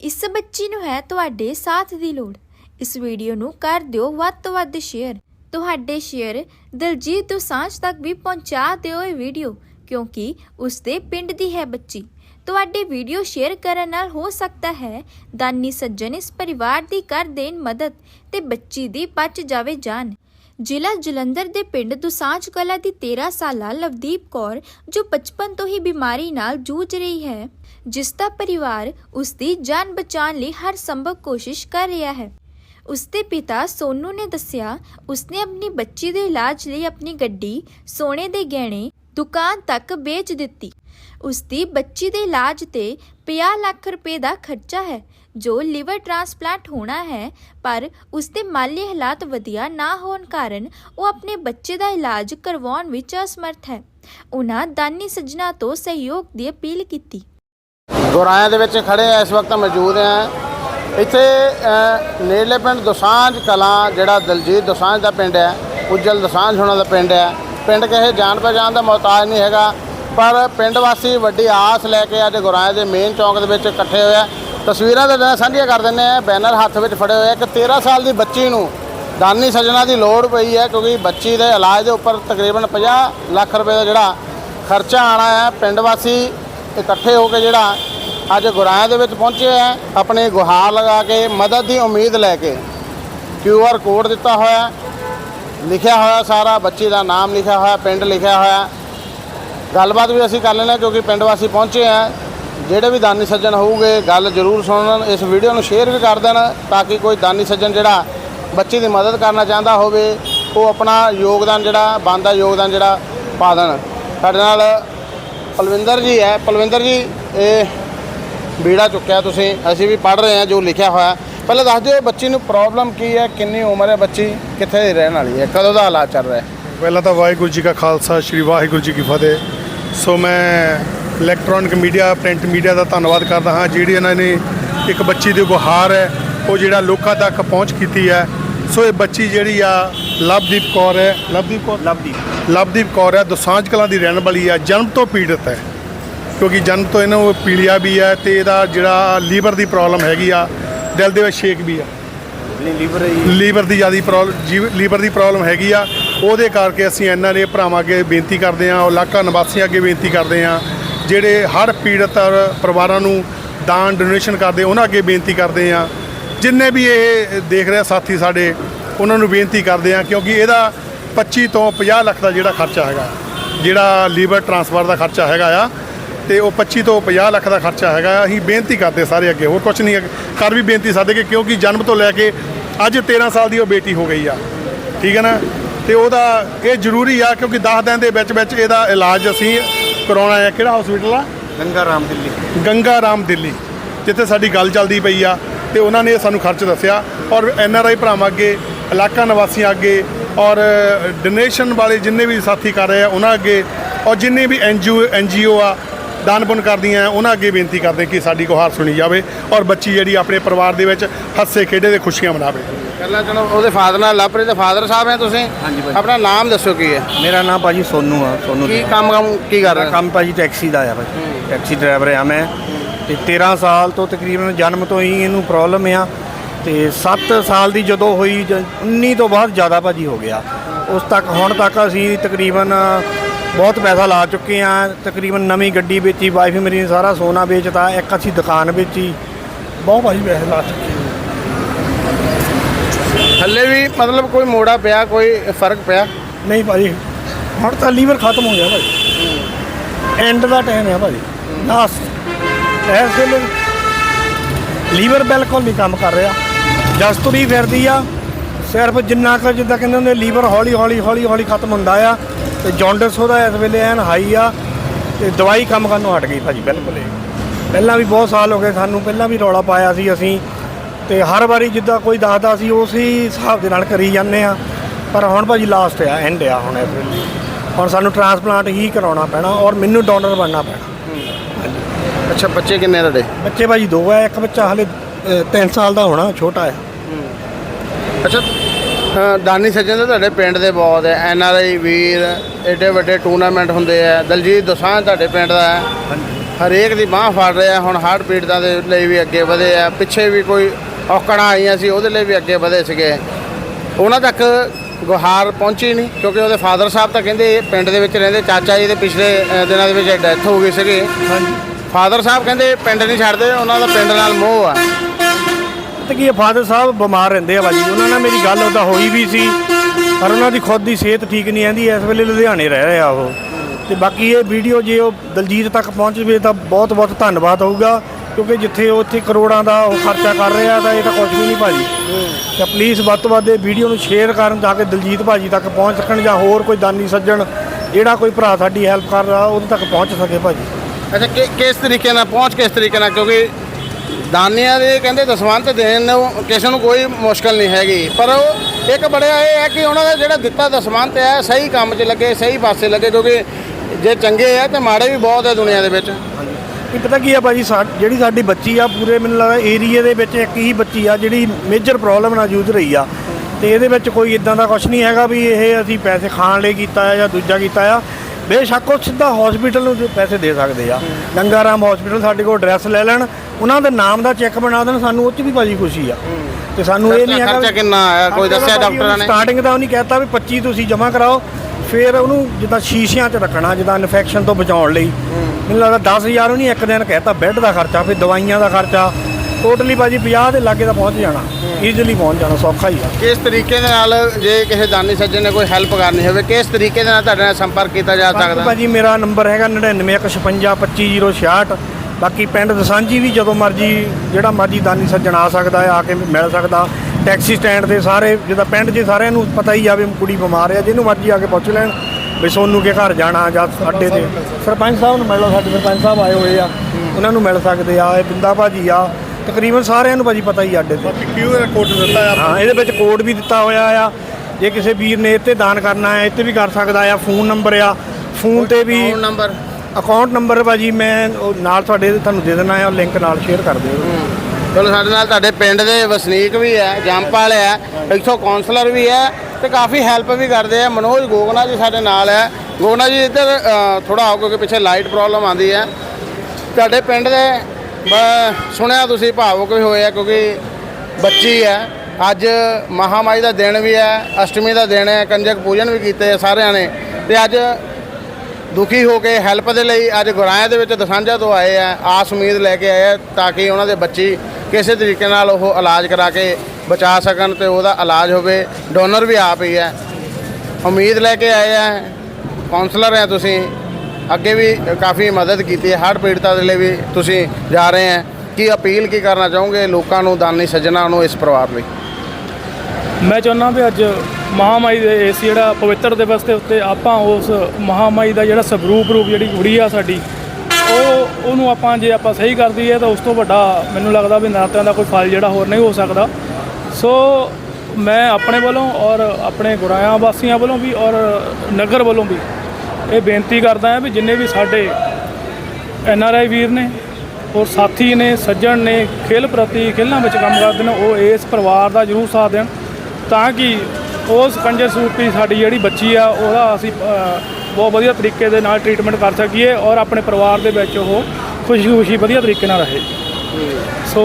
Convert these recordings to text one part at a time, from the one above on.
ਇਸ ਬੱਚੀ ਨੂੰ ਹੈ ਤੁਹਾਡੇ ਸਾਥ ਦੀ ਲੋੜ। ਇਸ ਵੀਡੀਓ ਨੂੰ ਕਰ ਦਿਓ ਵੱਧ ਤੋਂ ਵੱਧ ਸ਼ੇਅਰ। ਤੁਹਾਡੇ ਸ਼ੇਅਰ ਦਲਜੀਤ ਦੋਸਾਂਝ ਤੱਕ ਵੀ ਪਹੁੰਚਾ ਦਿਓ ਇਹ ਵੀਡੀਓ, ਕਿਉਂਕਿ ਉਸ ਦੇ ਪਿੰਡ ਦੀ ਹੈ ਬੱਚੀ। ਤੁਹਾਡੇ ਵੀਡੀਓ ਸ਼ੇਅਰ ਕਰਨ ਨਾਲ ਹੋ ਸਕਦਾ ਹੈ, ਦਾਨੀ ਸੱਜਣ ਇਸ ਪਰਿਵਾਰ ਦੀ ਕਰ ਦੇਣ ਮਦਦ ਤੇ ਬੱਚੀ ਦੀ ਬਚ ਜਾਵੇ ਜਾਨ। ਜ਼ਿਲ੍ਹਾ ਜਲੰਧਰ ਦੇ ਪਿੰਡ ਦੁਸਾਂਝ ਕਲਾ ਦੀ 13 ਸਾਲਾ ਲਵਦੀਪ ਕੌਰ, ਜੋ ਬਚਪਨ ਤੋਂ ਹੀ ਬਿਮਾਰੀ ਨਾਲ ਜੂਝ ਰਹੀ ਹੈ, ਜਿਸ ਦਾ ਪਰਿਵਾਰ ਉਸ ਦੀ ਜਾਨ ਬਚਾਉਣ ਲਈ ਹਰ ਸੰਭਵ ਕੋਸ਼ਿਸ਼ ਕਰ ਰਿਹਾ ਹੈ। ਉਸ ਦੇ ਪਿਤਾ ਸੋਨੂ ਨੇ ਦੱਸਿਆ ਉਸਨੇ ਆਪਣੀ ਬੱਚੀ ਦੇ ਇਲਾਜ ਲਈ ਆਪਣੀ ਗੱਡੀ, ਸੋਨੇ ਦੇ ਗਹਿਣੇ ਦੁਕਾਨ ਤੱਕ ਵੇਚ ਦਿੱਤੀ। ਉਸ ਦੀ ਬੱਚੀ ਦੇ ਇਲਾਜ ਤੇ 50 ਲੱਖ ਰੁਪਏ ਦਾ ਖਰਚਾ ਹੈ ਜੋ ਲਿਵਰ ਟ੍ਰਾਂਸਪਲਾਂਟ ਹੋਣਾ ਹੈ ਪਰ ਉਸ ਦੇ ਮਾਲੀ ਹਾਲਾਤ ਵਧੀਆ ਨਾ ਹੋਣ ਕਾਰਨ ਉਹ ਆਪਣੇ ਬੱਚੇ ਦਾ ਇਲਾਜ ਕਰਵਾਉਣ ਵਿੱਚ ਅਸਮਰਥ ਹੈ। ਉਹਨਾਂ ਦਾਨੀ ਸੱਜਣਾ ਤੋਂ ਸਹਿਯੋਗ ਦੀ ਅਪੀਲ ਕੀਤੀ। ਗੁਰਾਇਆ ਦੇ ਵਿੱਚ ਖੜੇ ਆ ਇਸ ਵਕਤ ਮੌਜੂਦ ਆ। ਇੱਥੇ ਅ, ਨੇੜਲੇ ਪਿੰਡ ਦੁਸਾਂਝ ਕਲਾਂ ਜਿਹੜਾ ਦਲਜੀਤ ਦੋਸਾਂਝ ਦਾ ਪਿੰਡ ਹੈ ਉਜਲ ਦੁਸਾਂਝ ਹੋਣਾ ਦਾ ਪਿੰਡ ਹੈ। ਪਿੰਡ ਕਿਸੇ ਜਾਣ ਪਛਾਣ ਦਾ ਮੁਹਤਾਜ ਨਹੀਂ ਹੈਗਾ, ਪਰ ਪਿੰਡ ਵਾਸੀ ਵੱਡੀ ਆਸ ਲੈ ਕੇ ਅੱਜ ਗੁਰਾਇਆਂ ਦੇ ਮੇਨ ਚੌਂਕ ਦੇ ਵਿੱਚ ਇਕੱਠੇ ਹੋਏ ਆ। ਤਸਵੀਰਾਂ ਦੇ ਨਾਲ ਸਾਂਝੀਆਂ ਕਰ ਦਿੰਦੇ ਆ ਬੈਨਰ ਹੱਥ ਵਿੱਚ ਫੜੇ ਹੋਏ ਆ। ਕਿ 13 ਸਾਲ ਦੀ ਬੱਚੀ ਨੂੰ ਦਾਨੀ ਸਜਣਾ ਦੀ ਲੋੜ ਪਈ ਹੈ, ਕਿਉਂਕਿ ਬੱਚੀ ਦੇ ਇਲਾਜ ਦੇ ਉੱਪਰ ਤਕਰੀਬਨ 50 ਲੱਖ ਰੁਪਏ ਦਾ ਜਿਹੜਾ ਖਰਚਾ ਆਣਾ ਹੈ। ਪਿੰਡ ਵਾਸੀ ਇਕੱਠੇ ਹੋ ਕੇ ਜਿਹੜਾ ਅੱਜ ਗੁਰਾਇਆਂ ਦੇ ਵਿੱਚ ਪਹੁੰਚੇ ਹੋਏ ਆ, ਆਪਣੇ ਗੁਹਾਰ ਲਗਾ ਕੇ, ਮਦਦ ਦੀ ਉਮੀਦ ਲੈ ਕੇ ਕਿਊ ਆਰ ਕੋਡ ਦਿੱਤਾ ਹੋਇਆ। ਲਿਖਿਆ ਹੋਇਆ ਸਾਰਾ, ਬੱਚੇ ਦਾ ਨਾਮ ਲਿਖਿਆ ਹੋਇਆ, ਪਿੰਡ ਲਿਖਿਆ ਹੋਇਆ। ਗੱਲਬਾਤ ਵੀ ਅਸੀਂ ਕਰ ਲੈਣਾ ਕਿਉਂਕਿ ਪਿੰਡ ਵਾਸੀ ਪਹੁੰਚੇ ਆ। ਜਿਹੜੇ ਵੀ ਦਾਨੀ ਸੱਜਣ ਹੋਊਗੇ, ਗੱਲ ਜ਼ਰੂਰ ਸੁਣਨ। ਇਸ ਵੀਡੀਓ ਨੂੰ ਸ਼ੇਅਰ ਵੀ ਕਰ ਦੇਣ ਤਾਂ ਕਿ ਕੋਈ ਦਾਨੀ ਸੱਜਣ ਜਿਹੜਾ ਬੱਚੇ ਦੀ ਮਦਦ ਕਰਨਾ ਚਾਹੁੰਦਾ ਹੋਵੇ, ਉਹ ਆਪਣਾ ਯੋਗਦਾਨ ਜਿਹੜਾ ਬਣਦਾ ਯੋਗਦਾਨ ਜਿਹੜਾ ਪਾ ਦੇਣ। ਸਾਡੇ ਨਾਲ ਪਲਵਿੰਦਰ ਜੀ ਹੈ। ਪਲਵਿੰਦਰ ਜੀ, ਇਹ ਬੀੜਾ ਚੁੱਕਿਆ ਤੁਸੀਂ। ਅਸੀਂ ਵੀ ਪੜ੍ਹ ਰਹੇ ਹਾਂ ਜੋ ਲਿਖਿਆ ਹੋਇਆ। ਪਹਿਲਾਂ ਦੱਸ ਦਿਓ ਬੱਚੀ ਨੂੰ ਪ੍ਰੋਬਲਮ ਕੀ ਹੈ ਕਿੰਨੀ ਉਮਰ ਹੈ ਬੱਚੀ ਕਿੱਥੇ ਦੀ ਰਹਿਣ ਵਾਲੀ ਹੈ ਕਦੋਂ ਦਾ ਇਲਾਜ ਚੱਲ ਰਿਹਾ ਹੈ? ਪਹਿਲਾਂ ਤਾਂ ਵਾਹਿਗੁਰੂ ਜੀ ਕਾ ਖਾਲਸਾ ਸ੍ਰੀ ਵਾਹਿਗੁਰੂ ਜੀ ਕੀ ਫਤਿਹ। ਸੋ ਮੈਂ ਇਲੈਕਟ੍ਰੋਨਿਕ ਮੀਡੀਆ ਪ੍ਰਿੰਟ ਮੀਡੀਆ ਦਾ ਧੰਨਵਾਦ ਕਰਦਾ ਹਾਂ ਜਿਹੜੀ ਇਹਨਾਂ ਨੇ ਇੱਕ ਬੱਚੀ ਦੀ ਗੁਹਾਰ ਹੈ ਉਹ ਜਿਹੜਾ ਲੋਕਾਂ ਤੱਕ ਪਹੁੰਚ ਕੀਤੀ ਹੈ। ਸੋ ਇਹ ਬੱਚੀ ਜਿਹੜੀ ਆ ਲਵਦੀਪ ਕੌਰ ਹੈ। ਲਵਦੀਪ ਕੌਰ? ਲਵਦੀਪ। ਲਵਦੀਪ ਕੌਰ ਹੈ ਦਸਾਂਝ ਕਲਾਂ ਦੀ ਰਹਿਣ ਵਾਲੀ ਹੈ ਜਨਮ ਤੋਂ ਪੀੜਤ ਹੈ। ਕਿਉਂਕਿ ਜਨਮ ਤੋਂ ਇਹਨੂੰ ਪੀਲੀਆ ਵੀ ਹੈ ਤੇ ਇਹਦਾ ਜਿਹੜਾ ਲੀਵਰ ਦੀ ਪ੍ਰੋਬਲਮ ਹੈਗੀ ਆ ਦਿਲ ਦੇ ਵਿੱਚ ਛੇਕ ਵੀ ਆ। ਲੀਵਰ ਦੀ ਜ਼ਿਆਦਾ ਪ੍ਰੋਬਲਮ ਲੀਵਰ ਦੀ ਪ੍ਰੋਬਲਮ ਹੈਗੀ ਆ। ਉਹਦੇ ਕਰਕੇ ਅਸੀਂ ਇਹਨਾਂ ਨੇ ਭਰਾਵਾਂ ਅੱਗੇ ਬੇਨਤੀ ਕਰਦੇ ਆ ਇਲਾਕਾ ਨਿਵਾਸੀਆਂ ਅੱਗੇ ਬੇਨਤੀ ਕਰਦੇ ਆ ਜਿਹੜੇ ਹਰ ਪੀੜਤ ਪਰਿਵਾਰਾਂ ਨੂੰ ਦਾਨ ਡੋਨੇਸ਼ਨ ਕਰਦੇ ਉਹਨਾਂ ਅੱਗੇ ਬੇਨਤੀ ਕਰਦੇ ਆ ਜਿੰਨੇ ਵੀ ਇਹ ਦੇਖ ਰਹੇ ਸਾਥੀ ਸਾਡੇ ਉਹਨਾਂ ਨੂੰ ਬੇਨਤੀ ਕਰਦੇ ਆ ਕਿਉਂਕਿ ਇਹਦਾ 25 ਤੋਂ 50 ਲੱਖ ਦਾ ਜਿਹੜਾ ਖਰਚਾ ਹੈਗਾ ਜਿਹੜਾ ਲੀਵਰ ਟ੍ਰਾਂਸਫਰ ਦਾ ਖਰਚਾ ਹੈਗਾ ਆ ਤੇ ਉਹ 25 ਤੋਂ 50 ਲੱਖ ਦਾ ਖਰਚਾ ਹੈਗਾ। ਅਸੀਂ ਬੇਨਤੀ ਕਰਦੇ ਸਾਰੇ ਅੱਗੇ ਹੋਰ ਕੁਝ ਨਹੀਂ ਹੈ। ਕਰ ਵੀ ਬੇਨਤੀ ਸਾਡੇ ਕਿ ਕਿਉਂਕਿ ਜਨਮ ਤੋਂ ਲੈ ਕੇ ਅੱਜ 13 ਸਾਲ ਦੀ ਉਹ ਬੇਟੀ ਹੋ ਗਈ ਆ। ਠੀਕ ਹੈ ਨਾ? ਤੇ ਉਹਦਾ ਇਹ ਜ਼ਰੂਰੀ ਆ ਕਿਉਂਕਿ 10 ਦਿਨ ਦੇ ਵਿੱਚ ਵਿੱਚ ਇਹਦਾ ਇਲਾਜ ਅਸੀਂ ਕਰਾਉਣਾ ਹੈ। ਕਿਹੜਾ ਹਸਪੀਟਲ ਆ? ਗੰਗਾ ਰਾਮ ਦਿੱਲੀ। ਗੰਗਾ ਰਾਮ ਦਿੱਲੀ ਜਿੱਥੇ ਸਾਡੀ ਗੱਲ ਚੱਲਦੀ ਪਈ ਆ। ਤੇ ਉਹਨਾਂ ਨੇ ਸਾਨੂੰ ਖਰਚ ਦੱਸਿਆ। ਔਰ ਐਨ ਆਰ ਆਈ ਭਰਾਵਾਂ ਅੱਗੇ ਇਲਾਕਾ ਨਿਵਾਸੀਆਂ ਅੱਗੇ ਔਰ ਡੋਨੇਸ਼ਨ ਵਾਲੇ ਜਿੰਨੇ ਵੀ ਸਾਥੀ ਕਰ ਰਹੇ ਆ ਉਹਨਾਂ ਅੱਗੇ। ਔਰ ਜਿੰਨੇ ਵੀ ਐਨਜੀਓ ਐਨਜੀਓ ਆ ਦਾਨ ਪੁੰਨ ਕਰਦੀਆਂ ਉਹਨਾਂ ਅੱਗੇ ਬੇਨਤੀ ਕਰਦੇ ਕਿ ਸਾਡੀ ਗੁਹਾਰ ਸੁਣੀ ਜਾਵੇ ਔਰ ਬੱਚੀ ਜਿਹੜੀ ਆਪਣੇ ਪਰਿਵਾਰ ਦੇ ਵਿੱਚ ਹੱਸੇ ਖੇਡੇ ਦੇ ਖੁਸ਼ੀਆਂ ਮਨਾਵੇ। ਪਹਿਲਾਂ ਚਲੋ ਉਹਦੇ ਫਾਦਰ ਨਾਲ ਲਵਪ੍ਰੀਤ ਦੇ ਫਾਦਰ ਸਾਹਿਬ ਹੈ ਤੁਸੀਂ? ਹਾਂਜੀ ਭਾਈ। ਆਪਣਾ ਨਾਮ ਦੱਸੋ ਕੀ ਹੈ? ਮੇਰਾ ਨਾਮ ਭਾਜੀ ਸੋਨੂ ਆ ਸੋਨੂ ਕੀ ਜੀ। ਕੰਮ ਕੰਮ ਕੀ ਕਰ ਰਹੇ? ਕੰਮ ਭਾਜੀ ਟੈਕਸੀ ਦਾ ਆ ਭਾਜੀ। ਟੈਕਸੀ ਡਰਾਈਵਰ ਆ ਮੈਂ। ਤੇ 13 ਸਾਲ ਤੋਂ ਤਕਰੀਬਨ ਜਨਮ ਤੋਂ ਹੀ ਇਹਨੂੰ ਪ੍ਰੋਬਲਮ ਆ। ਤੇ 7 ਸਾਲ ਦੀ ਜਦੋਂ ਹੋਈ ਜ- 19 ਤੋਂ ਬਾਅਦ ਜ਼ਿਆਦਾ ਭਾਜੀ ਹੋ ਗਿਆ। ਉਸ ਤੱਕ ਹੁਣ ਤੱਕ ਅਸੀਂ ਤਕਰੀਬਨ ਬਹੁਤ ਪੈਸਾ ਲਾ ਚੁੱਕੇ ਆ ਤਕਰੀਬਨ ਨਵੀਂ ਗੱਡੀ ਵੇਚੀ ਵਾਈਫ ਮੇਰੀ ਨੇ ਸਾਰਾ ਸੋਨਾ ਵੇਚਤਾ ਇੱਕ ਅਸੀਂ ਦੁਕਾਨ ਵੇਚੀ। ਬਹੁਤ ਭਾਜੀ ਪੈਸੇ ਲਾ ਚੁੱਕੇ। ਹੱਲੇ ਵੀ ਮਤਲਬ ਕੋਈ ਮੋੜਾ ਪਿਆ ਕੋਈ ਫ਼ਰਕ ਪਿਆ? ਨਹੀਂ ਭਾਜੀ ਹੁਣ ਤਾਂ ਲੀਵਰ ਖਤਮ ਹੋ ਗਿਆ ਭਾਜੀ। ਐਂਡ ਦਾ ਟਾਈਮ ਹੈ ਭਾਜੀ। ਲਾਸਟ ਇਸ ਵੇਲੇ ਲੀਵਰ ਬਿਲਕੁਲ ਨਹੀਂ ਕੰਮ ਕਰ ਰਿਹਾ। ਜਸ ਤੁਰੀ ਫਿਰਦੀ ਆ ਸਿਰਫ ਜਿੰਨਾ ਕੁ ਜਿੱਦਾਂ ਕਹਿੰਦੇ ਹੁੰਦੇ ਲੀਵਰ ਹੌਲੀ ਹੌਲੀ ਹੌਲੀ ਹੌਲੀ ਖਤਮ ਹੁੰਦਾ ਆ। ਤੇ ਜੌਂਡਸ ਉਹਦਾ ਇਸ ਵੇਲੇ ਐਨ ਹਾਈ ਆ ਤੇ ਦਵਾਈ ਕੰਮ ਕਰਨ ਨੂੰ ਹਟ ਗਈ ਭਾਜੀ ਬਿਲਕੁਲ ਹੀ ਪਹਿਲਾਂ ਵੀ ਬਹੁਤ ਸਾਲ ਹੋ ਗਏ ਸਾਨੂੰ ਪਹਿਲਾਂ ਵੀ ਰੌਲਾ ਪਾਇਆ ਸੀ ਅਸੀਂ ਤੇ ਹਰ ਵਾਰੀ ਜਿੱਦਾਂ ਕੋਈ ਦੱਸਦਾ ਸੀ ਉਸੇ ਹਿਸਾਬ ਦੇ ਨਾਲ ਕਰੀ ਜਾਂਦੇ ਆ। ਪਰ ਹੁਣ ਭਾਜੀ ਲਾਸਟ ਆ ਐਂਡ ਆ ਹੁਣ ਇਸ ਵੇਲੇ। ਹੁਣ ਸਾਨੂੰ ਟ੍ਰਾਂਸਪਲਾਂਟ ਹੀ ਕਰਾਉਣਾ ਪੈਣਾ ਔਰ ਮੈਨੂੰ ਡੋਨਰ ਬਣਨਾ ਪੈਣਾ। ਅੱਛਾ ਬੱਚੇ ਕਿੰਨੇ ਆ ਤੁਹਾਡੇ? ਬੱਚੇ ਭਾਜੀ ਦੋ ਆ ਇੱਕ ਬੱਚਾ ਹਲੇ 3 ਸਾਲ ਦਾ ਹੋਣਾ ਛੋਟਾ ਆ। ਅੱਛਾ ਦਾਨੀ ਸੱਜਣ ਤਾਂ ਤੁਹਾਡੇ ਪਿੰਡ ਦੇ ਬਹੁਤ ਹੈ। ਐਨ ਆਰ ਆਈ ਵੀਰ ਏਡੇ ਵੱਡੇ ਟੂਰਨਾਮੈਂਟ ਹੁੰਦੇ ਆ। ਦਲਜੀਤ ਦੋਸਾਂਝ ਤੁਹਾਡੇ ਪਿੰਡ ਦਾ ਹੈ। ਹਰੇਕ ਦੀ ਬਾਹ ਫੜ ਰਿਹਾ ਹੁਣ ਹਾਰਟ ਪੀੜਤਾਂ ਦੇ ਲਈ ਵੀ ਅੱਗੇ ਵਧੇ ਆ। ਪਿੱਛੇ ਵੀ ਕੋਈ ਔਕੜਾਂ ਆਈਆਂ ਸੀ ਉਹਦੇ ਲਈ ਵੀ ਅੱਗੇ ਵਧੇ ਸੀਗੇ। ਉਹਨਾਂ ਤੱਕ ਗੁਹਾਰ ਪਹੁੰਚੀ ਨਹੀਂ ਕਿਉਂਕਿ ਉਹਦੇ ਫਾਦਰ ਸਾਹਿਬ ਤਾਂ ਕਹਿੰਦੇ ਪਿੰਡ ਦੇ ਵਿੱਚ ਰਹਿੰਦੇ ਚਾਚਾ ਜੀ ਦੇ ਪਿਛਲੇ ਦਿਨਾਂ ਦੇ ਵਿੱਚ ਡੈਥ ਹੋ ਗਈ ਸੀਗੀ। ਫਾਦਰ ਸਾਹਿਬ ਕਹਿੰਦੇ ਪਿੰਡ ਨਹੀਂ ਛੱਡਦੇ ਉਹਨਾਂ ਦਾ ਪਿੰਡ ਨਾਲ ਮੋਹ ਆ। ਤੇ ਕੀ ਫਾਦਰ ਸਾਹਿਬ ਬਿਮਾਰ ਰਹਿੰਦੇ ਆ ਬਾਜੀ ਉਹਨਾਂ ਨਾਲ ਮੇਰੀ ਗੱਲ ਉਹਦਾ ਹੋਈ ਵੀ ਸੀ, ਪਰ ਉਹਨਾਂ ਦੀ ਖੁਦ ਦੀ ਸਿਹਤ ਠੀਕ ਨਹੀਂ ਆਂਦੀ ਇਸ ਵੇਲੇ ਲੁਧਿਆਣੇ ਰਹਿ ਰਿਹਾ ਉਹ। ਤੇ ਬਾਕੀ ਇਹ ਵੀਡੀਓ ਜੇ ਉਹ ਦਲਜੀਤ ਤੱਕ ਪਹੁੰਚ ਜਵੇ ਤਾਂ ਬਹੁਤ ਬਹੁਤ ਧੰਨਵਾਦ ਹੋਊਗਾ, ਕਿਉਂਕਿ ਜਿੱਥੇ ਉਹ ਉੱਥੇ ਕਰੋੜਾਂ ਦਾ ਉਹ ਖਰਚਾ ਕਰ ਰਿਹਾ ਤਾਂ ਇਹ ਤਾਂ ਕੁਝ ਵੀ ਨਹੀਂ ਭਾਜੀ। ਤਾਂ ਪਲੀਜ਼ ਵੱਧ ਤੋਂ ਵੱਧ ਇਹ ਵੀਡੀਓ ਨੂੰ ਸ਼ੇਅਰ ਕਰਨ ਤਾਂ ਕਿ ਦਲਜੀਤ ਭਾਜੀ ਤੱਕ ਪਹੁੰਚ ਸਕਣ ਜਾਂ ਹੋਰ ਕੋਈ ਦਾਨੀ ਸੱਜਣ, ਜਿਹੜਾ ਕੋਈ ਭਰਾ ਸਾਡੀ ਹੈਲਪ ਕਰ ਰਿਹਾ, ਉਹਦੇ ਤੱਕ ਪਹੁੰਚ ਸਕੇ ਭਾਜੀ। ਅੱਛਾ, ਕਿ ਕਿਸ ਤਰੀਕੇ ਨਾਲ ਪਹੁੰਚ, ਕਿਸ ਤਰੀਕੇ ਨਾਲ? ਕਿਉਂਕਿ ਦਾਨਿਆਂ ਦੇ ਕਹਿੰਦੇ ਦਸਵੰਤ ਦੇਣ ਨੂੰ ਕਿਸੇ ਨੂੰ ਕੋਈ ਮੁਸ਼ਕਲ ਨਹੀਂ ਹੈਗੀ। ਪਰ ਉਹ ਇੱਕ ਬੜਿਆ ਇਹ ਹੈ ਕਿ ਉਹਨਾਂ ਦਾ ਜਿਹੜਾ ਦਿੱਤਾ ਦਸਵੰਤ ਹੈ, ਸਹੀ ਕੰਮ 'ਚ ਲੱਗੇ, ਸਹੀ ਪਾਸੇ ਲੱਗੇ, ਕਿਉਂਕਿ ਜੇ ਚੰਗੇ ਆ ਤੇ ਮਾੜੇ ਵੀ ਬਹੁਤ ਹੈ ਦੁਨੀਆ ਦੇ ਵਿੱਚ। ਇਹ ਪਤਾ ਕੀ ਆ ਭਾਜੀ, ਸਾ- ਜਿਹੜੀ ਸਾਡੀ ਬੱਚੀ ਆ, ਪੂਰੇ ਮੈਨੂੰ ਲੱਗਦਾ ਏਰੀਏ ਦੇ ਵਿੱਚ ਇੱਕ ਹੀ ਬੱਚੀ ਆ, ਜਿਹੜੀ ਮੇਜਰ ਪ੍ਰੋਬਲਮ ਨਾਲ ਜੂਝ ਰਹੀ ਆ। ਤੇ ਇਹਦੇ ਵਿੱਚ ਕੋਈ ਇਦਾਂ ਦਾ ਕੁਝ ਨਹੀਂ ਹੈਗਾ ਵੀ ਇਹ ਅਸੀਂ ਪੈਸੇ ਖਾਣ ਲਈ ਕੀਤਾ ਆ ਜਾਂ ਦੂਜਾ ਕੀਤਾ ਆ। ਬੇਸ਼ੱਕ ਉਹ ਸਿੱਧਾ ਹਸਪੀਟਲ ਨੂੰ ਪੈਸੇ ਦੇ ਸਕਦੇ ਆ। ਗੰਗਾਰਾਮ ਹਸਪੀਟਲ ਸਾਡੇ ਕੋਲ ਐਡਰੈਸ ਲੈ ਲੈਣ ਉਹਨਾਂ ਦੇ ਨਾਮ ਦਾ ਚੈੱਕ ਬਣਾ ਦੇਣ ਸਾਨੂੰ ਉਹ 'ਚ ਵੀ ਭਾਜੀ ਖੁਸ਼ੀ ਆ। ਤੇ ਸਾਨੂੰ ਇਹ ਨਹੀਂ ਹੈਗਾ ਖਰਚਾ ਕਿੰਨਾ ਆਇਆ? ਕੋਈ ਦੱਸਿਆ ਡਾਕਟਰਾਂ ਨੇ? ਸਟਾਰਟਿੰਗ ਦਾ ਉਹਨੇ ਕਹਿਤਾ ਵੀ 25 ਤੁਸੀਂ ਜਮ੍ਹਾਂ ਕਰਾਓ ਫਿਰ ਉਹਨੂੰ ਜਿੱਦਾਂ ਸ਼ੀਸ਼ਿਆਂ 'ਚ ਰੱਖਣਾ ਜਿੱਦਾਂ ਇਨਫੈਕਸ਼ਨ ਤੋਂ ਬਚਾਉਣ ਲਈ। ਮੈਨੂੰ ਲੱਗਦਾ 10000 ਉਹਨੇ ਇੱਕ ਦਿਨ ਕਹਿਤਾ ਬੈੱਡ ਦਾ ਖਰਚਾ ਫਿਰ ਦਵਾਈਆਂ ਦਾ ਖਰਚਾ ਟੋਟਲੀ ਭਾਜੀ 50 ਦੇ ਲਾਗੇ ਦਾ ਪਹੁੰਚ ਜਾਣਾ। ਈਜ਼ੀਲੀ ਪਹੁੰਚ ਜਾਣਾ ਸੌਖਾ ਹੀ ਆ। ਕਿਸ ਤਰੀਕੇ ਦੇ ਨਾਲ ਜੇ ਕਿਸੇ ਦਾਨੀ ਸੱਜਣ ਨੇ ਕੋਈ ਹੈਲਪ ਕਰਨੀ ਹੋਵੇ ਕਿਸ ਤਰੀਕੇ ਦੇ ਨਾਲ ਤੁਹਾਡੇ ਨਾਲ ਸੰਪਰਕ ਕੀਤਾ ਜਾ ਸਕਦਾ? ਭਾਜੀ ਮੇਰਾ ਨੰਬਰ ਹੈਗਾ 9915525066 ਬਾਕੀ ਪਿੰਡ ਦਸਾਂਜੀ ਵੀ ਜਦੋਂ ਮਰਜ਼ੀ ਜਿਹੜਾ ਮਰਜ਼ੀ ਦਾਨੀ ਸੱਜਣ ਆ ਸਕਦਾ ਹੈ ਆ ਕੇ ਮਿਲ ਸਕਦਾ। ਟੈਕਸੀ ਸਟੈਂਡ ਤੇ ਸਾਰੇ ਜਿੱਦਾਂ ਪਿੰਡ 'ਚ ਸਾਰਿਆਂ ਨੂੰ ਪਤਾ ਹੀ ਆ ਵੀ ਕੁੜੀ ਬਿਮਾਰ ਆ ਜਿਹਨੂੰ ਮਰਜ਼ੀ ਆ ਕੇ ਪੁੱਛ ਲੈਣ ਵੀ ਸੋਨੂੰ ਕੇ ਘਰ ਜਾਣਾ ਜਾਂ ਅੱਡੇ ਤੇ। ਸਰਪੰਚ ਸਾਹਿਬ ਨੂੰ ਮਿਲ ਲਓ ਸਾਡੇ ਸਰਪੰਚ ਸਾਹਿਬ ਆਏ ਹੋਏ ਆ। ਉਹਨਾਂ ਨੂੰ ਮਿਲ ਸਕਦੇ ਆ ਇਹ ਬਿੰਦਾ ਭਾਜੀ ਆ। ਤਕਰੀਬਨ ਸਾਰਿਆਂ ਨੂੰ ਭਾਜੀ ਪਤਾ ਹੀ ਆ ਅੱਡੇ ਤੇ। ਬਾਕੀ ਕਿਊਆਰ ਕੋਡ ਦਿੱਤਾ ਆ? ਹਾਂ ਇਹਦੇ ਵਿੱਚ ਕੋਡ ਵੀ ਦਿੱਤਾ ਹੋਇਆ ਆ। ਜੇ ਕਿਸੇ ਵੀਰ ਨੇ ਇੱਥੇ ਦਾਨ ਕਰਨਾ ਹੈ ਇੱਥੇ ਵੀ ਕਰ ਸਕਦਾ ਆ। ਫੋਨ ਨੰਬਰ ਆ। ਫੋਨ ਤੇ ਵੀ ਫੋਨ ਨੰਬਰ ਅਕਾਊਂਟ ਨੰਬਰ ਭਾਜੀ ਮੈਂ ਉਹ ਨਾਲ ਤੁਹਾਡੇ ਤੁਹਾਨੂੰ ਦੇ ਦੇਣਾ ਆ ਲਿੰਕ ਨਾਲ ਸ਼ੇਅਰ ਕਰ ਦਿਓ। ਚਲੋ ਸਾਡੇ ਨਾਲ ਤੁਹਾਡੇ ਪਿੰਡ ਦੇ ਵਸਨੀਕ ਵੀ ਹੈ ਜੰਪਾਲ ਹੈ ਇੱਥੋਂ ਕਾਉਂਸਲਰ ਵੀ ਹੈ ਤੇ ਕਾਫੀ ਹੈਲਪ ਵੀ ਕਰਦੇ ਆ। ਮਨੋਜ ਗੋਗਨਾ ਜੀ ਸਾਡੇ ਨਾਲ ਹੈ ਗੋਗਨਾ ਜੀ ਇੱਧਰ ਥੋੜਾ ਆਓ ਕਿਉਂਕਿ ਪਿੱਛੇ ਲਾਈਟ ਪ੍ਰੋਬਲਮ ਆਉਂਦੀ ਹੈ ਤੁਹਾਡੇ ਪਿੰਡ ਦੇ ਮੈਂ ਸੁਣਿਆ ਤੁਸੀਂ ਭਾਵੁਕ ਵੀ ਹੋਏ ਆ ਕਿਉਂਕਿ ਬੱਚੀ ਹੈ ਅੱਜ ਮਹਾਮਾਈ ਦਾ ਦਿਨ ਵੀ ਹੈ ਅਸ਼ਟਮੀ ਦਾ ਦਿਨ ਹੈ ਕੰਜਕ ਪੂਜਨ ਵੀ ਕੀਤੇ ਸਾਰਿਆਂ ਨੇ। ਤੇ ਅੱਜ ਦੁਖੀ ਹੋ ਕੇ ਹੈਲਪ ਦੇ ਲਈ ਅੱਜ ਗੁਰਾਇਆ ਦੇ ਵਿੱਚ ਦਸਾਂਝਾ ਤੋਂ ਆਏ ਆ, ਆਸ ਉਮੀਦ ਲੈ ਕੇ ਆਏ ਆ ਤਾਂ ਕਿ ਉਹਨਾਂ ਦੇ ਬੱਚੀ ਕਿਸੇ ਤਰੀਕੇ ਨਾਲ ਉਹ ਇਲਾਜ ਕਰਾ ਕੇ ਬਚਾ ਸਕਣ ਤੇ ਉਹਦਾ ਇਲਾਜ ਹੋਵੇ। ਡੋਨਰ ਵੀ ਆਪ ਹੀ ਹੈ ਉਮੀਦ ਲੈ ਕੇ ਆਏ ਆ। ਕਾਉਂਸਲਰ ਹੈ ਤੁਸੀਂ। ਅੱਗੇ ਵੀ ਕਾਫੀ ਮਦਦ ਕੀਤੀ ਹੈ। ਹੜ੍ਹ ਪੀੜਤਾਂ ਦੇ ਲਈ ਵੀ ਤੁਸੀਂ ਜਾ ਰਹੇ ਆ ਕੀ ਅਪੀਲ ਕੀ ਕਰਨਾ ਚਾਹੋਗੇ ਲੋਕਾਂ ਨੂੰ, ਦਾਨੀ ਸੱਜਣਾ ਨੂੰ, ਇਸ ਪਰਿਵਾਰ ਲਈ? ਮੈਂ ਚਾਹੁੰਦਾ ਵੀ ਅੱਜ ਮਹਾਮਾਈ ਦੇ ਇਸ ਜਿਹੜਾ ਪਵਿੱਤਰ ਦਿਵਸ ਦੇ ਉੱਤੇ ਆਪਾਂ ਉਸ ਮਹਾਮਾਈ ਦਾ ਜਿਹੜਾ ਸਵਰੂਪ ਰੂਪ ਜਿਹੜੀ ਕੁੜੀ ਆ ਸਾਡੀ, ਉਹ ਉਹਨੂੰ ਆਪਾਂ ਜੇ ਆਪਾਂ ਸਹੀ ਕਰ ਦਈਏ ਤਾਂ ਉਸ ਤੋਂ ਵੱਡਾ ਮੈਨੂੰ ਲੱਗਦਾ ਵੀ ਨਾਤਿਆਂ ਦਾ ਕੋਈ ਫਲ ਜਿਹੜਾ ਹੋਰ ਨਹੀਂ ਹੋ ਸਕਦਾ। ਸੋ ਮੈਂ ਆਪਣੇ ਵੱਲੋਂ ਔਰ ਆਪਣੇ ਗੁਰਾਇਆ ਵਾਸੀਆਂ ਵੱਲੋਂ ਵੀ ਔਰ ਨਗਰ ਵੱਲੋਂ ਵੀ ਇਹ ਬੇਨਤੀ ਕਰਦਾ ਹਾਂ ਵੀ ਜਿੰਨੇ ਵੀ ਸਾਡੇ ਐਨ ਆਰ ਆਈ ਵੀਰ ਨੇ ਔਰ ਸਾਥੀ ਨੇ, ਸੱਜਣ ਨੇ, ਖੇਲ ਪ੍ਰਤੀ ਖੇਲਾਂ ਵਿੱਚ ਕੰਮ ਕਰਦੇ ਨੇ, ਉਹ ਇਸ ਪਰਿਵਾਰ ਦਾ ਜ਼ਰੂਰ ਸਾਥ ਦੇਣ ਤਾਂ ਕਿ ਉਸ ਕੰਜਰ ਸੂਪੀ ਸਾਡੀ ਜਿਹੜੀ ਬੱਚੀ ਆ, ਉਹਦਾ ਅਸੀਂ ਬਹੁਤ ਵਧੀਆ ਤਰੀਕੇ ਦੇ ਨਾਲ ਟ੍ਰੀਟਮੈਂਟ ਕਰ ਸਕੀਏ ਔਰ ਆਪਣੇ ਪਰਿਵਾਰ ਦੇ ਵਿੱਚ ਉਹ ਖੁਸ਼ੀ ਖੁਸ਼ੀ ਵਧੀਆ ਤਰੀਕੇ ਨਾਲ ਰਹੇ। ਸੋ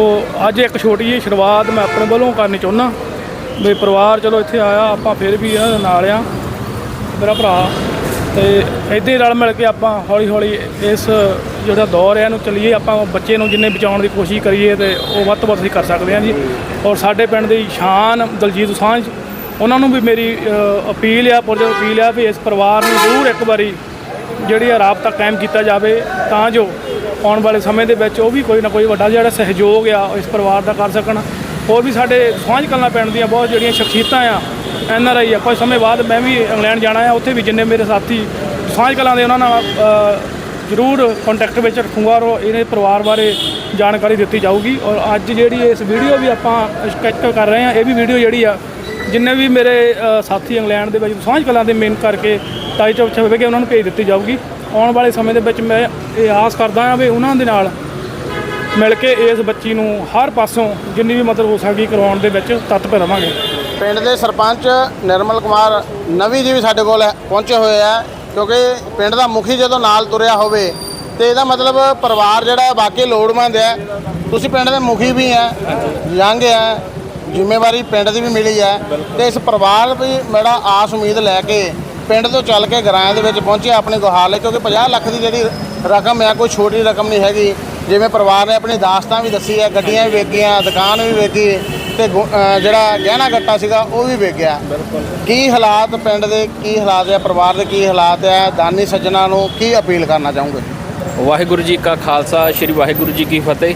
ਅੱਜ ਇੱਕ ਛੋਟੀ ਜਿਹੀ ਸ਼ੁਰੂਆਤ ਮੈਂ ਆਪਣੇ ਵੱਲੋਂ ਕਰਨੀ ਚਾਹੁੰਦਾ ਵੀ ਪਰਿਵਾਰ ਚਲੋ ਇੱਥੇ ਆਇਆ, ਆਪਾਂ ਫਿਰ ਵੀ ਇਹਨਾਂ ਦੇ ਨਾਲ ਆ। ਮੇਰਾ ਭਰਾ ਤੇ ਇੱਦਾਂ ਹੀ ਰਲ ਮਿਲ ਕੇ ਆਪਾਂ ਹੌਲੀ ਹੌਲੀ ਇਸ ਜਿਹੜਾ ਦੌਰ ਹੈ ਇਹਨੂੰ ਚਲੀਏ, ਆਪਾਂ ਬੱਚੇ ਨੂੰ ਜਿੰਨੇ ਬਚਾਉਣ ਦੀ ਕੋਸ਼ਿਸ਼ ਕਰੀਏ ਤੇ ਉਹ ਵੱਧ ਤੋਂ ਵੱਧ ਅਸੀਂ ਕਰ ਸਕਦੇ ਹਾਂ ਜੀ। ਔਰ ਸਾਡੇ ਪਿੰਡ ਦੀ ਸ਼ਾਨ ਦਲਜੀਤ ਸਾਂਝ ਉਹਨਾਂ ਨੂੰ ਵੀ ਮੇਰੀ ਅਪੀਲ ਆ, ਪੁਲਿਸ ਅਪੀਲ ਆ ਵੀ ਇਸ ਪਰਿਵਾਰ ਨੂੰ ਜ਼ਰੂਰ ਇੱਕ ਵਾਰੀ ਜਿਹੜੀ ਆ ਰਾਬਤਾ ਕਾਇਮ ਕੀਤਾ ਜਾਵੇ, ਤਾਂ ਜੋ ਆਉਣ ਵਾਲੇ ਸਮੇਂ ਦੇ ਵਿੱਚ ਉਹ ਵੀ ਕੋਈ ਨਾ ਕੋਈ ਵੱਡਾ ਜਿਹੜਾ ਸਹਿਯੋਗ ਆ ਇਸ ਪਰਿਵਾਰ ਦਾ ਕਰ ਸਕਣ। ਹੋਰ ਵੀ ਸਾਡੇ ਸਾਂਝ ਕਲਾਂ ਪਿੰਡ ਦੀਆਂ ਬਹੁਤ ਜਿਹੜੀਆਂ ਸ਼ਖਸੀਅਤਾਂ ਆ ਐਨ ਆਰ ਆਈ ਆ। ਕੁਝ ਸਮੇਂ ਬਾਅਦ ਮੈਂ ਵੀ ਇੰਗਲੈਂਡ ਜਾਣਾ ਆ। ਉੱਥੇ ਵੀ ਜਿੰਨੇ ਮੇਰੇ ਸਾਥੀ, ਸਾਂਝ ਕਲਾਂ ਦੇ ਉਹਨਾਂ ਨਾਲ ਜ਼ਰੂਰ ਕੰਟੈਕਟ ਵਿੱਚ ਰੱਖੂੰਗਾ ਔਰ ਇਹਦੇ ਪਰਿਵਾਰ ਬਾਰੇ ਜਾਣਕਾਰੀ ਦਿੱਤੀ ਜਾਊਗੀ। ਔਰ ਅੱਜ ਜਿਹੜੀ ਇਸ ਵੀਡੀਓ ਵੀ ਆਪਾਂ ਸਕੈਚ ਕਰ ਰਹੇ ਹਾਂ ਇਹ ਵੀ ਵੀਡੀਓ ਜਿਹੜੀ ਆ, ਜਿੰਨੇ ਵੀ ਮੇਰੇ ਸਾਥੀ ਇੰਗਲੈਂਡ ਦੇ ਵਿੱਚ, ਸਾਂਝ ਕਲਾਂ ਦੇ ਮੇਨ ਕਰਕੇ ਟਾਈਚ ਚੌਕ ਛਪੇ ਕੇ ਉਹਨਾਂ ਨੂੰ ਭੇਜ ਦਿੱਤੀ ਜਾਊਗੀ। ਆਉਣ ਵਾਲੇ ਸਮੇਂ ਦੇ ਵਿੱਚ ਮੈਂ ਇਹ ਆਸ ਕਰਦਾ ਹਾਂ ਵੀ ਉਹਨਾਂ ਦੇ ਨਾਲ ਮਿਲ ਕੇ ਇਸ ਬੱਚੀ ਨੂੰ ਹਰ ਪਾਸੋਂ ਜਿੰਨੀ ਵੀ ਮਦਦ ਹੋ ਸਕਦੀ ਕਰਵਾਉਣ ਦੇ ਵਿੱਚ ਤਤਪਰ ਰਵਾਂਗੇ। ਪਿੰਡ ਦੇ ਸਰਪੰਚ ਨਿਰਮਲ ਕੁਮਾਰ ਨਵੀ ਜੀ ਵੀ ਸਾਡੇ ਕੋਲ ਪਹੁੰਚੇ ਹੋਏ ਆ, ਕਿਉਂਕਿ ਪਿੰਡ ਦਾ ਮੁਖੀ ਜਦੋਂ ਨਾਲ ਤੁਰਿਆ ਹੋਵੇ, ਤੇ ਇਹਦਾ ਮਤਲਬ ਪਰਿਵਾਰ ਜਿਹੜਾ ਵਾਕਈ ਲੋੜਵੰਦ ਹੈ। ਤੁਸੀਂ ਪਿੰਡ ਦੇ ਮੁਖੀ ਵੀ ਹੈ, ਯੰਗ ਹੈ, ਜ਼ਿੰਮੇਵਾਰੀ ਪਿੰਡ ਦੀ ਵੀ ਮਿਲੀ ਹੈ। ਤੇ ਇਸ ਪਰਿਵਾਰ ਵੀ ਮੇਰਾ ਆਸ ਉਮੀਦ ਲੈ ਕੇ ਪਿੰਡ ਤੋਂ ਚੱਲ ਕੇ ਗਰਾਇਆਂ ਦੇ ਵਿੱਚ ਪਹੁੰਚੇ ਆਪਣੇ ਗੁਹਾਰ ਲਈ, ਕਿਉਂਕਿ 50 ਲੱਖ ਦੀ ਜਿਹੜੀ ਰਕਮ ਹੈ, ਕੋਈ ਛੋਟੀ ਰਕਮ ਨਹੀਂ ਹੈਗੀ। ਜਿਵੇਂ ਪਰਿਵਾਰ ਨੇ ਆਪਣੀ ਦਾਸਤਾਂ ਵੀ ਦੱਸੀ ਹੈ, ਗੱਡੀਆਂ ਵੀ ਵੇਚੀਆਂ, ਦੁਕਾਨ ਵੀ ਵੇਚੀ ਤੇ ਗੁ- ਜਿਹੜਾ ਗਹਿਣਾ ਗੱਟਾ ਸੀਗਾ ਉਹ ਵੀ ਵੇਚ ਗਿਆ ਕੀ ਹਾਲਾਤ ਪਿੰਡ ਦੇ, ਕੀ ਹਾਲਾਤ ਹੈ ਪਰਿਵਾਰ ਦੇ ਕੀ ਹਾਲਾਤ ਹੈ ਦਾਨੀ ਸੱਜਣਾ ਨੂੰ ਕੀ ਅਪੀਲ ਕਰਨਾ ਚਾਹੋਗੇ? ਵਾਹਿਗੁਰੂ ਜੀ ਕਾ ਖਾਲਸਾ, ਸ੍ਰੀ ਵਾਹਿਗੁਰੂ ਜੀ ਕੀ ਫਤਿਹ।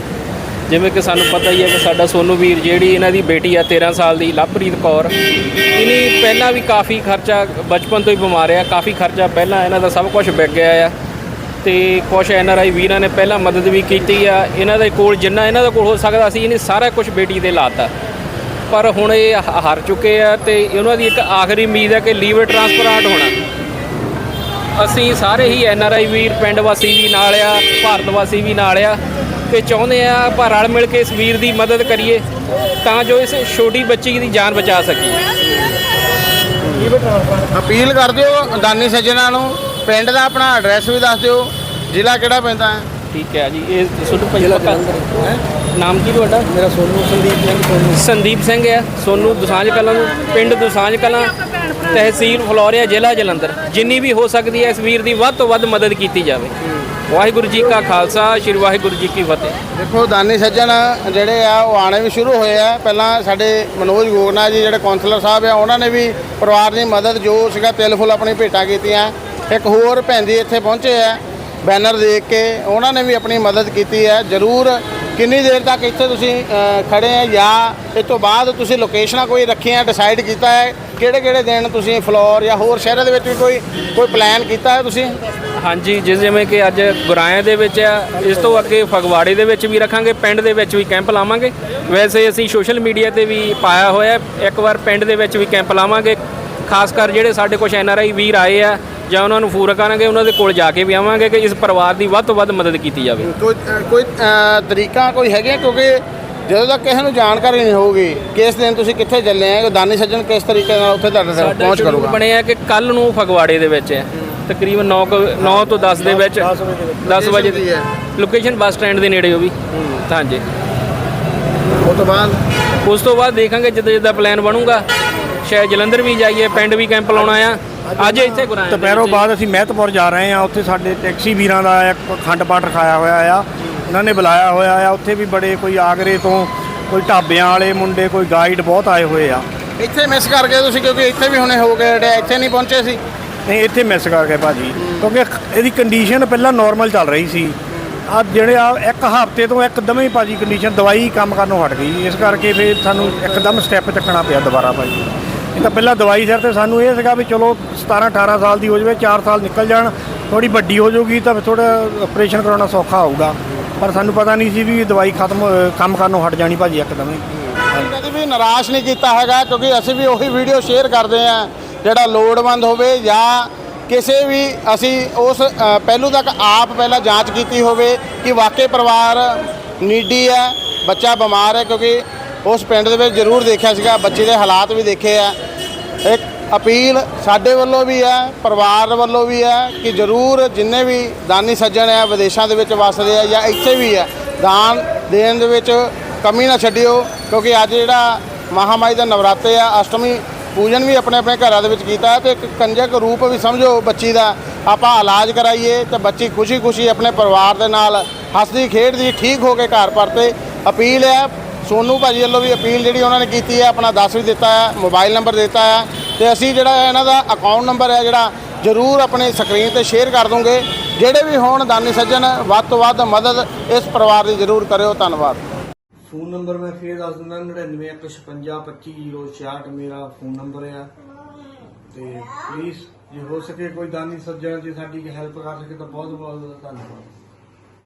ਜਿਵੇਂ ਕਿ ਸਾਨੂੰ ਪਤਾ ਹੀ ਹੈ ਕਿ ਸਾਡਾ ਸੋਨੂ ਵੀਰ ਜਿਹੜੀ ਇਹਨਾਂ ਦੀ ਬੇਟੀ ਆ 13 ਸਾਲ ਦੀ, ਲਵਪ੍ਰੀਤ ਕੌਰ, ਇਹਨੇ ਪਹਿਲਾਂ ਵੀ ਕਾਫੀ ਖਰਚਾ ਬਚਪਨ ਤੋਂ ਹੀ ਬਿਮਾਰ ਆ ਕਾਫੀ ਖਰਚਾ ਪਹਿਲਾਂ ਇਹਨਾਂ ਦਾ ਸਭ ਕੁਝ ਵਿਕ ਗਿਆ ਆ। ਤੇ ਕੁਝ ਐਨ ਆਰ ਆਈ ਵੀਰਾਂ ਨੇ ਪਹਿਲਾਂ ਮਦਦ ਵੀ ਕੀਤੀ ਆ। ਇਹਨਾਂ ਦੇ ਕੋਲ ਜਿੰਨਾ ਇਹਨਾਂ ਦੇ ਕੋਲ ਹੋ ਸਕਦਾ ਸੀ, ਇਹਨੇ ਸਾਰਾ ਕੁਝ ਬੇਟੀ ਦੇ ਲਾਤਾ। ਪਰ ਹੁਣ ਇਹ ਹ- ਹਾਰ ਚੁੱਕੇ ਆ ਤੇ ਉਹਨਾਂ ਦੀ ਇੱਕ ਆਖਰੀ ਉਮੀਦ ਹੈ ਕਿ ਲੀਵਰ ਟ੍ਰਾਂਸਪਲਾਂਟ ਹੋਣਾ। ਅਸੀਂ ਸਾਰੇ ਹੀ ਐਨ ਆਰ ਆਈ ਵੀਰ, ਪਿੰਡ ਵਾਸੀ ਵੀ ਨਾਲ ਆ, ਭਾਰਤ ਵਾਸੀ ਵੀ ਨਾਲ ਆ ਤੇ ਚਾਹੁੰਦੇ ਆ ਆਪਾਂ ਰਲ ਮਿਲ ਕੇ ਇਸ ਵੀਰ ਦੀ ਮਦਦ ਕਰੀਏ ਤਾਂ ਜੋ ਇਸ ਛੋਟੀ ਬੱਚੀ ਦੀ ਜਾਨ ਬਚਾ ਸਕੀਏ। ਅਪੀਲ ਕਰ ਦਿਓ ਦਾਨੀ ਸੱਜਣਾ ਨੂੰ ਪਿੰਡ ਦਾ ਆਪਣਾ ਐਡਰੈਸ ਵੀ ਦੱਸ ਦਿਓ ਜ਼ਿਲ੍ਹਾ ਕਿਹੜਾ ਪੈਂਦਾ ਹੈ? ਠੀਕ ਹੈ ਜੀ ਇਹ ਸੁਣ ਪੱਕਾ ਨਾਮ ਕੀ ਤੁਹਾਡਾ? ਮੇਰਾ ਸੋਨੂ ਸੰਦੀਪ ਸਿੰਘ ਸੋਨੂ। ਸੰਦੀਪ ਸਿੰਘ ਆ ਸੋਨੂ ਦੁਸਾਂਝ ਕਲਾਂ ਨੂੰ ਪਿੰਡ ਦੁਸਾਂਝ ਕਲਾਂ ਤਹਿਸੀਲ ਫਲੋਰੀਆ ਜ਼ਿਲ੍ਹਾ ਜਲੰਧਰ। ਜਿੰਨੀ ਵੀ ਹੋ ਸਕਦੀ ਹੈ ਇਸ ਵੀਰ ਦੀ ਵੱਧ ਤੋਂ ਵੱਧ ਮਦਦ ਕੀਤੀ ਜਾਵੇ। ਵਾਹਿਗੁਰੂ ਜੀ ਕਾ ਖਾਲਸਾ ਸ੍ਰੀ ਵਾਹਿਗੁਰੂ ਜੀ ਕੀ ਫਤਿਹ। ਦੇਖੋ ਦਾਨੀ ਸੱਜਣ ਜਿਹੜੇ ਆ ਉਹ ਆਣੇ ਵੀ ਸ਼ੁਰੂ ਹੋਏ ਆ। ਪਹਿਲਾਂ ਸਾਡੇ ਮਨੋਜ ਗੋਗਨਾ ਜੀ ਜਿਹੜੇ ਕਾਉਂਸਲਰ ਸਾਹਿਬ ਆ ਉਹਨਾਂ ਨੇ ਵੀ ਪਰਿਵਾਰ ਦੀ ਮਦਦ ਜੋ ਸੀਗਾ ਤਿਲ ਫੁੱਲ ਆਪਣੀ ਭੇਟਾਂ ਕੀਤੀਆਂ। ਇੱਕ ਹੋਰ ਭੈਣ ਜੀ ਇੱਥੇ ਪਹੁੰਚੇ ਆ ਬੈਨਰ ਦੇਖ ਕੇ ਉਹਨਾਂ ਨੇ ਵੀ ਆਪਣੀ ਮਦਦ ਕੀਤੀ ਹੈ ਜ਼ਰੂਰ ਕਿੰਨੀ ਦੇਰ ਤੱਕ ਇੱਥੇ ਤੁਸੀਂ ਅ, ਖੜੇ ਆ ਜਾਂ ਇਸ ਤੋਂ ਬਾਅਦ ਤੁਸੀਂ ਲੋਕੇਸ਼ਨਾਂ ਕੋਈ ਰੱਖੀਆਂ ਡਿਸਾਈਡ ਕੀਤਾ ਹੈ ਕਿਹੜੇ ਕਿਹੜੇ ਦਿਨ ਤੁਸੀਂ ਫਲੋਰ ਜਾਂ ਹੋਰ ਸ਼ਹਿਰਾਂ ਦੇ ਵਿੱਚ ਵੀ ਕੋਈ ਕੋਈ ਪਲਾਨ ਕੀਤਾ ਹੈ ਤੁਸੀਂ? ਹਾਂਜੀ ਜਿਸ ਜਿਵੇਂ ਕਿ ਅੱਜ ਗੁਰਾਇਆਂ ਦੇ ਵਿੱਚ ਆ ਇਸ ਤੋਂ ਅੱਗੇ ਫਗਵਾੜੇ ਦੇ ਵਿੱਚ ਵੀ ਰੱਖਾਂਗੇ ਪਿੰਡ ਦੇ ਵਿੱਚ ਵੀ ਕੈਂਪ ਲਾਵਾਂਗੇ। ਵੈਸੇ ਅਸੀਂ ਸੋਸ਼ਲ ਮੀਡੀਆ ਤੇ ਵੀ ਪਾਇਆ ਹੋਇਆ ਇੱਕ ਵਾਰ ਪਿੰਡ ਦੇ ਵਿੱਚ ਵੀ ਕੈਂਪ ਲਾਵਾਂਗੇ। ਖਾਸ ਕਰ ਜਿਹੜੇ ਸਾਡੇ ਕੁਝ ਐਨ ਆਰ ਆਈ ਵੀਰ ਆਏ ਆ ਜਾਂ ਉਹਨਾਂ ਨੂੰ ਫੂਰ ਕਰਾਂਗੇ ਉਹਨਾਂ ਦੇ ਕੋਲ ਜਾ ਕੇ ਵੀ ਆਵਾਂਗੇ ਕਿ ਇਸ ਪਰਿਵਾਰ ਦੀ ਵੱਧ ਤੋਂ ਵੱਧ ਮਦਦ ਕੀਤੀ ਜਾਵੇ। ਕੋਈ ਤਰੀਕਾ ਕੋਈ ਹੈਗਾ ਕਿਉਂਕਿ ਜਦੋਂ ਤੱਕ ਕਿਸੇ ਨੂੰ ਜਾਣਕਾਰੀ ਨਹੀਂ ਹੋਊਗੀ ਕਿਸ ਦਿਨ ਤੁਸੀਂ ਕਿੱਥੇ ਚੱਲੇ ਆ ਦਾਨੀ ਸੱਜਣ ਕਿਸ ਤਰੀਕੇ ਨਾਲ ਉੱਥੇ ਤੁਹਾਡੇ ਤੱਕ ਪਹੁੰਚ ਕਰੂਗਾ? ਬਣਿਆ ਕਿ ਕੱਲ ਨੂੰ ਫਗਵਾੜੇ ਦੇ ਵਿੱਚ ਹੈ। ਤਕਰੀਬਨ 9 9 ਤੋਂ 10 ਦੇ ਵਿੱਚ 10 ਵਜੇ ਦੀ ਹੈ। ਲੋਕੇਸ਼ਨ ਬੱਸ ਸਟੈਂਡ ਦੇ ਨੇੜੇ ਉਹ ਵੀ। ਹਾਂਜੀ। ਉਸ ਤੋਂ ਬਾਅਦ? ਉਸ ਤੋਂ ਬਾਅਦ ਦੇਖਾਂਗੇ ਜਿੱਦਾਂ ਜਿੱਦਾਂ ਪਲਾਨ ਬਣੂਗਾ। ਸ਼ਾਇਦ ਜਲੰਧਰ ਵੀ ਜਾਈਏ ਪਿੰਡ ਵੀ ਕੈਂਪ ਲਾਉਣਾ ਆ। ਅੱਜ ਇੱਥੇ ਗੁਰਾਇਆ ਦੁਪਹਿਰੋਂ ਬਾਅਦ ਅਸੀਂ ਮਹਿਤਪੁਰ ਜਾ ਰਹੇ ਹਾਂ ਉੱਥੇ ਸਾਡੇ ਟੈਕਸੀ ਵੀਰਾਂ ਦਾ ਇੱਕ ਖੰਡ ਪਾਠ ਰਖਾਇਆ ਹੋਇਆ ਆ। ਉਹਨਾਂ ਨੇ ਬੁਲਾਇਆ ਹੋਇਆ ਆ ਉੱਥੇ ਵੀ ਬੜੇ ਕੋਈ ਆਗਰੇ ਤੋਂ ਕੋਈ ਢਾਬਿਆਂ ਵਾਲੇ ਮੁੰਡੇ ਕੋਈ ਗਾਈਡ ਬਹੁਤ ਆਏ ਹੋਏ ਆ। ਇੱਥੇ ਮਿਸ ਕਰ ਗਏ ਤੁਸੀਂ ਕਿਉਂਕਿ ਇੱਥੇ ਵੀ ਹੁਣੇ ਹੋ ਗਏ ਜਿਹੜੇ ਇੱਥੇ ਨਹੀਂ ਪਹੁੰਚੇ ਸੀ। ਨਹੀਂ ਇੱਥੇ ਮਿਸ ਕਰ ਗਏ ਭਾਜੀ ਕਿਉਂਕਿ ਇਹਦੀ ਕੰਡੀਸ਼ਨ ਪਹਿਲਾਂ ਨਾਰਮਲ ਚੱਲ ਰਹੀ ਸੀ। ਆ ਜਿਹੜੇ ਆ ਇੱਕ ਹਫ਼ਤੇ ਤੋਂ ਇੱਕਦਮ ਹੀ ਭਾਜੀ ਕੰਡੀਸ਼ਨ ਦਵਾਈ ਕੰਮ ਕਰਨੋਂ ਹਟ ਗਈ। ਇਸ ਕਰਕੇ ਫਿਰ ਸਾਨੂੰ ਇੱਕਦਮ ਸਟੈਪ ਚੱਕਣਾ ਪਿਆ ਦੁਬਾਰਾ ਭਾਜੀ। ਤਾਂ ਪਹਿਲਾਂ ਦਵਾਈ ਸਿਰ ਤੇ ਸਾਨੂੰ ਇਹ ਸੀਗਾ ਵੀ ਚਲੋ 17 18 ਸਾਲ ਦੀ ਹੋ ਜਾਵੇ 4 ਸਾਲ ਨਿਕਲ ਜਾਣ ਥੋੜੀ ਵੱਡੀ ਹੋ ਜਾਊਗੀ ਤਾਂ ਥੋੜਾ ਆਪਰੇਸ਼ਨ ਕਰਾਉਣਾ ਸੌਖਾ ਹੋਊਗਾ। ਪਰ ਸਾਨੂੰ ਪਤਾ ਨਹੀਂ ਸੀ ਵੀ ਦਵਾਈ ਖਤਮ ਅ, ਕੰਮ ਕਰਨੋਂ ਹਟ ਜਾਣੀ ਭਾਜੀ ਇੱਕਦਮ ਹੀ। ਕਦੇ ਵੀ ਨਿਰਾਸ਼ ਨਹੀਂ ਕੀਤਾ ਹੈਗਾ ਕਿਉਂਕਿ ਅਸੀਂ ਵੀ ਉਹੀ ਵੀਡੀਓ ਸ਼ੇਅਰ ਕਰਦੇ ਆ ਜਿਹੜਾ ਲੋੜਵੰਦ ਹੋਵੇ ਜਾਂ ਕਿਸੇ ਵੀ ਅਸੀਂ ਉਸ ਪਹਿਲੂ ਤੱਕ ਆਪ ਪਹਿਲਾਂ ਜਾਂਚ ਕੀਤੀ ਹੋਵੇ ਕਿ ਵਾਕਈ ਪਰਿਵਾਰ ਨੀਡੀ ਹੈ ਬੱਚਾ ਬਿਮਾਰ ਹੈ ਕਿਉਂਕਿ ਉਸ ਪਿੰਡ ਦੇ ਵਿੱਚ ਜ਼ਰੂਰ ਦੇਖਿਆ ਸੀਗਾ ਬੱਚੇ ਦੇ ਹਾਲਾਤ ਵੀ ਦੇਖੇ ਆ। ਅਪੀਲ ਸਾਡੇ ਵੱਲੋਂ ਵੀ ਹੈ, ਪਰਿਵਾਰ ਵੱਲੋਂ ਵੀ ਹੈ ਕਿ ਜ਼ਰੂਰ ਜਿੰਨੇ ਵੀ ਦਾਨੀ ਸੱਜਣ ਹੈ ਵਿਦੇਸ਼ਾਂ ਦੇ ਵਿੱਚ ਵਸਦੇ ਆ ਜਾਂ ਇੱਥੇ ਵੀ ਹੈ, ਦਾਨ ਦੇਣ ਦੇ ਵਿੱਚ ਕਮੀ ਨਾ ਛੱਡਿਓ, ਕਿਉਂਕਿ ਅੱਜ ਜਿਹੜਾ ਮਹਾਮਾਈ ਦਾ ਨਵਰਾਤੇ ਆ, ਅਸ਼ਟਮੀ ਪੂਜਨ ਵੀ ਆਪਣੇ ਆਪਣੇ ਘਰਾਂ ਦੇ ਵਿੱਚ ਕੀਤਾ ਹੈ ਤੇ ਇੱਕ ਕੰਜਕ ਰੂਪ ਵੀ ਸਮਝੋ ਬੱਚੀ ਦਾ, ਆਪਾਂ ਇਲਾਜ ਕਰਾਈਏ ਤੇ ਬੱਚੀ ਖੁਸ਼ੀ-ਖੁਸ਼ੀ ਆਪਣੇ ਪਰਿਵਾਰ ਦੇ ਨਾਲ ਹੱਸਦੀ, ਖੇਡਦੀ, ਠੀਕ ਹੋ ਕੇ ਘਰ ਪਰਤੇ। ਅਪੀਲ ਹੈ, ਸੋਨੂ ਭਾਜੀ ਵੱਲੋਂ ਵੀ ਅਪੀਲ ਜਿਹੜੀ ਉਹਨਾਂ ਨੇ ਕੀਤੀ ਹੈ, ਆਪਣਾ ਦੱਸ ਵੀ ਦਿੱਤਾ ਹੈ, ਮੋਬਾਈਲ ਨੰਬਰ ਦਿੱਤਾ ਹੈ ਤੇ ਅਸੀਂ ਜਿਹੜਾ ਇਹਨਾਂ ਦਾ ਅਕਾਊਂਟ ਨੰਬਰ ਹੈ ਜਿਹੜਾ ਜ਼ਰੂਰ ਆਪਣੇ ਸਕਰੀਨ ਤੇ ਸ਼ੇਅਰ ਕਰ ਦੂੰਗੇ। ਜਿਹੜੇ ਵੀ ਹੋਣ ਦਾਨੀ ਸੱਜਣ, ਵੱਧ ਤੋਂ ਵੱਧ ਮਦਦ ਇਸ ਪਰਿਵਾਰ ਦੀ ਜ਼ਰੂਰ ਕਰਿਓ। ਧੰਨਵਾਦ। ਫੋਨ ਨੰਬਰ ਮੈਂ ਫੇਰ ਦੱਸ ਦਿੰਦਾ 9915525066 ਮੇਰਾ ਫੋਨ ਨੰਬਰ ਆ। ਤੇ ਪਲੀਜ਼ ਜੇ ਹੋ ਸਕੇ ਕੋਈ ਦਾਨੀ ਸੱਜਣ, ਜੇ ਸਾਡੀ ਹੈਲਪ ਕਰ ਸਕੇ ਤਾਂ ਬਹੁਤ ਬਹੁਤ ਧੰਨਵਾਦ।